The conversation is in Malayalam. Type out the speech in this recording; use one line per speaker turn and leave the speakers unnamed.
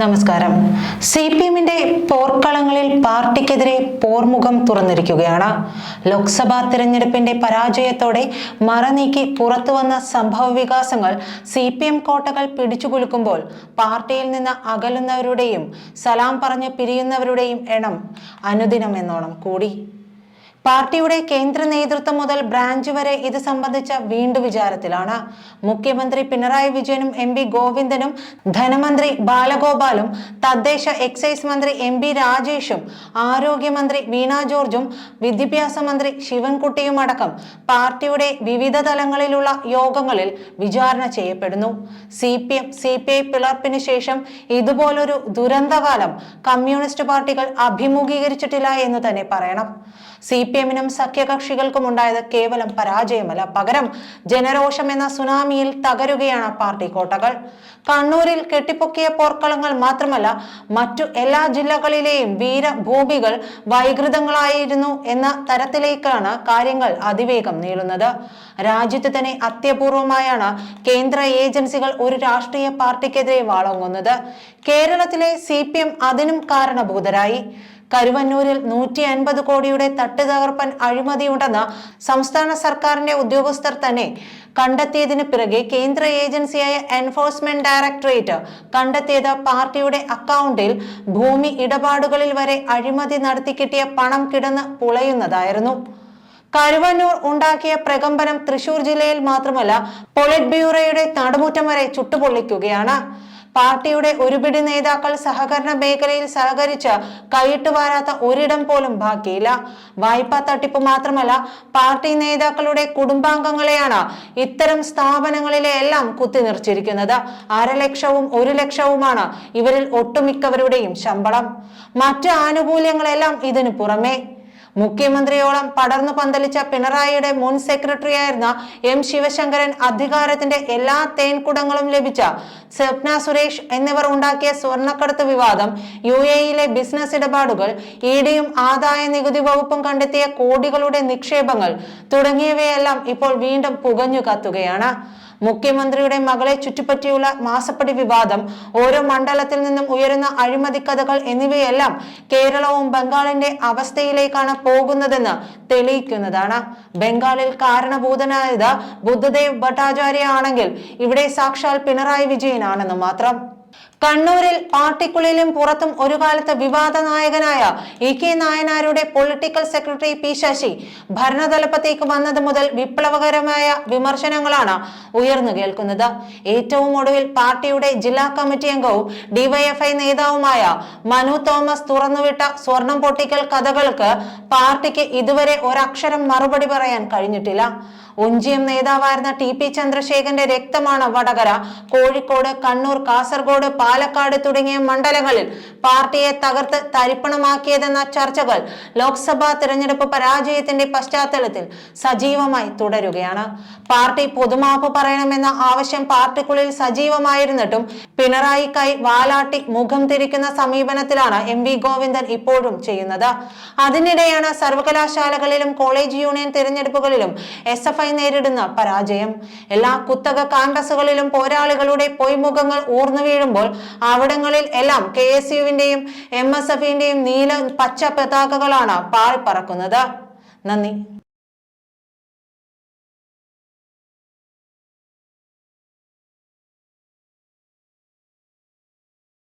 നമസ്കാരം. സി പി എമ്മിന്റെ പോർക്കളങ്ങളിൽ പാർട്ടിക്കെതിരെ പോർമുഖം തുറന്നിരിക്കുകയാണ്. ലോക്സഭാ തിരഞ്ഞെടുപ്പിന്റെ പരാജയത്തോടെ മറനീക്കി പുറത്തുവന്ന സംഭവ വികാസങ്ങൾ സി പി എം കോട്ടകൾ പിടിച്ചുകുലുക്കുമ്പോൾ പാർട്ടിയിൽ നിന്ന് അകലുന്നവരുടെയും സലാം പറഞ്ഞ് പിരിയുന്നവരുടെയും എണ്ണം അനുദിനം എന്നോണം കൂടി. പാർട്ടിയുടെ കേന്ദ്ര നേതൃത്വം മുതൽ ബ്രാഞ്ച് വരെ ഇത് സംബന്ധിച്ച വീണ്ടും വിചാരത്തിലാണ്. മുഖ്യമന്ത്രി പിണറായി വിജയനും എം പി ഗോവിന്ദനും ധനമന്ത്രി ബാലഗോപാലും തദ്ദേശ എക്സൈസ് മന്ത്രി എം പി രാജേഷും ആരോഗ്യമന്ത്രി വീണ ജോർജും വിദ്യാഭ്യാസ മന്ത്രി ശിവൻകുട്ടിയും അടക്കം പാർട്ടിയുടെ വിവിധ തലങ്ങളിലുള്ള യോഗങ്ങളിൽ വിചാരണ ചെയ്യപ്പെടുന്നു. C P M C P I പിളർപ്പിന് ശേഷം ഇതുപോലൊരു ദുരന്തകാലം കമ്മ്യൂണിസ്റ്റ് പാർട്ടികൾ അഭിമുഖീകരിച്ചിട്ടില്ല എന്ന് തന്നെ പറയണം. സി പി എമ്മിനും സഖ്യകക്ഷികൾക്കും ഉണ്ടായത് കേവലം പരാജയമല്ല. പകരം ജനരോഷം എന്ന സുനാമിയിൽ തകരുകയാണ് പാർട്ടി കോട്ടകൾ. കണ്ണൂരിൽ കെട്ടിപ്പൊക്കിയ പോർക്കളങ്ങൾ മാത്രമല്ല മറ്റു എല്ലാ ജില്ലകളിലെയും വീരഭൂമികൾ വൈകൃതങ്ങളായിരുന്നു എന്ന തരത്തിലേക്കാണ് കാര്യങ്ങൾ അതിവേഗം നീളുന്നത്. രാജ്യത്ത് തന്നെ അത്യപൂർവമായാണ് കേന്ദ്ര ഏജൻസികൾ ഒരു രാഷ്ട്രീയ പാർട്ടിക്കെതിരെ വാളങ്ങുന്നത്. കേരളത്തിലെ സി പി എം അതിനും കാരണഭൂതരായി. കരുവന്നൂരിൽ നൂറ്റി അൻപത് കോടിയുടെ തട്ടുതകർപ്പൻ അഴിമതിയുണ്ടെന്ന് സംസ്ഥാന സർക്കാരിന്റെ ഉദ്യോഗസ്ഥർ തന്നെ കണ്ടെത്തിയതിന് പിറകെ കേന്ദ്ര ഏജൻസിയായ എൻഫോഴ്സ്മെന്റ് ഡയറക്ടറേറ്റ് കണ്ടെത്തിയത് പാർട്ടിയുടെ അക്കൗണ്ടിൽ ഭൂമി ഇടപാടുകളിൽ വരെ അഴിമതി നടത്തി കിട്ടിയ പണം കിടന്ന് പുളയുന്നതായിരുന്നു. കരുവന്നൂർ ഉണ്ടാക്കിയ പ്രകമ്പനം തൃശൂർ ജില്ലയിൽ മാത്രമല്ല പൊളിറ്റ് ബ്യൂറോയുടെ നടുമുറ്റം വരെ ചുട്ടുപൊള്ളിക്കുകയാണ്. പാർട്ടിയുടെ ഒരുപിടി നേതാക്കൾ സഹകരണ മേഖലയിൽ സഹകരിച്ച് കൈയിട്ടുവാരാത്ത ഒരിടം പോലും ബാക്കിയില്ല. വായ്പാ തട്ടിപ്പ് മാത്രമല്ല പാർട്ടി നേതാക്കളുടെ കുടുംബാംഗങ്ങളെയാണ് ഇത്തരം സ്ഥാപനങ്ങളിലെ എല്ലാം കുത്തിനിർച്ചിരിക്കുന്നത് അരലക്ഷവും ഒരു ലക്ഷവുമാണ് ഇവരിൽ ഒട്ടുമിക്കവരുടെയും ശമ്പളം. മറ്റ് ആനുകൂല്യങ്ങളെല്ലാം ഇതിനു പുറമെ. മുഖ്യമന്ത്രിയോളം പടർന്നു പന്തലിച്ച പിണറായിയുടെ മുൻ സെക്രട്ടറിയായിരുന്ന എം ശിവശങ്കരൻ അധികാരത്തിന്റെ എല്ലാ തേൻകുടങ്ങളും ലഭിച്ച സ്വപ്ന സുരേഷ് എന്നിവർ ഉണ്ടാക്കിയ സ്വർണക്കടത്ത് വിവാദം യു എയിലെ ബിസിനസ് ഇടപാടുകൾ ഇഡിയും ആദായ നികുതി വകുപ്പും കണ്ടെത്തിയ കോടികളുടെ നിക്ഷേപങ്ങൾ തുടങ്ങിയവയെല്ലാം ഇപ്പോൾ വീണ്ടും പുകഞ്ഞു കത്തുകയാണ് മുഖ്യമന്ത്രിയുടെ മകളെ ചുറ്റിപ്പറ്റിയുള്ള മാസപ്പടി വിവാദം ഓരോ മണ്ഡലത്തിൽ നിന്നും ഉയരുന്ന അഴിമതി കഥകൾ എന്നിവയെല്ലാം കേരളവും ബംഗാളിന്റെ അവസ്ഥയിലേക്കാണ് പോകുന്നതെന്ന് തെളിയിക്കുന്നതാണ്. ബംഗാളിൽ കാരണഭൂതനായത് ബുദ്ധദേവ് ഭട്ടാചാര്യ ആണെങ്കിൽ ഇവിടെ സാക്ഷാൽ പിണറായി വിജയനാണെന്ന് മാത്രം. കണ്ണൂരിൽ പാർട്ടിക്കുള്ളിലും പുറത്തും ഒരു കാലത്ത് വിവാദ നായകനായ ഇ കെ നായനാരുടെ പൊളിറ്റിക്കൽ സെക്രട്ടറി പി ശശി ഭരണതലപ്പത്തേക്ക് വന്നത് മുതൽ വിപ്ലവകരമായ വിമർശനങ്ങളാണ് ഉയർന്നു കേൾക്കുന്നത്. ഏറ്റവും ഒടുവിൽ പാർട്ടിയുടെ ജില്ലാ കമ്മിറ്റി അംഗവും ഡിവൈഎഫ്ഐ നേതാവുമായ മനു തോമസ് തുറന്നുവിട്ട സ്വർണം പൊട്ടിക്കൽ കഥകൾക്ക് പാർട്ടിക്ക് ഇതുവരെ ഒരക്ഷരം മറുപടി പറയാൻ കഴിഞ്ഞിട്ടില്ല. ഒഞ്ചിയം നേതാവായിരുന്ന ടി പി ചന്ദ്രശേഖരന്റെ രക്തമാണ് വടകര കോഴിക്കോട് കണ്ണൂർ കാസർഗോഡ് പാലക്കാട് തുടങ്ങിയ മണ്ഡലങ്ങളിൽ പാർട്ടിയെ തകർത്ത് തരിപ്പണമാക്കിയതെന്ന ചർച്ചകൾ ലോക്സഭാ തിരഞ്ഞെടുപ്പ് പരാജയത്തിന്റെ പശ്ചാത്തലത്തിൽ സജീവമായി തുടരുകയാണ്. പാർട്ടി പൊതുമാപ്പ് പറയണമെന്ന ആവശ്യം പാർട്ടിക്കുള്ളിൽ സജീവമായിരുന്നിട്ടും പിണറായിക്കായി വാലാട്ടി മുഖം തിരിക്കുന്ന സമീപനത്തിലാണ് എം വി ഗോവിന്ദൻ ഇപ്പോഴും ചെയ്യുന്നത്. അതിനിടെയാണ് സർവകലാശാലകളിലും കോളേജ് യൂണിയൻ തിരഞ്ഞെടുപ്പുകളിലും എസ് എഫ് ഐ നേരിടുന്ന പരാജയം. എല്ലാ കുത്തക കാമ്പസുകളിലും പോരാളികളുടെ പൊയ്മുഖങ്ങൾ ഊർന്നു വീഴുമ്പോൾ അവിടങ്ങളിൽ എല്ലാം കെ എസ് യുവിന്റെയും എം എസ് എഫിന്റെയും നീല പച്ച പതാകകളാണ് പാറിപ്പറക്കുന്നത് നന്ദി.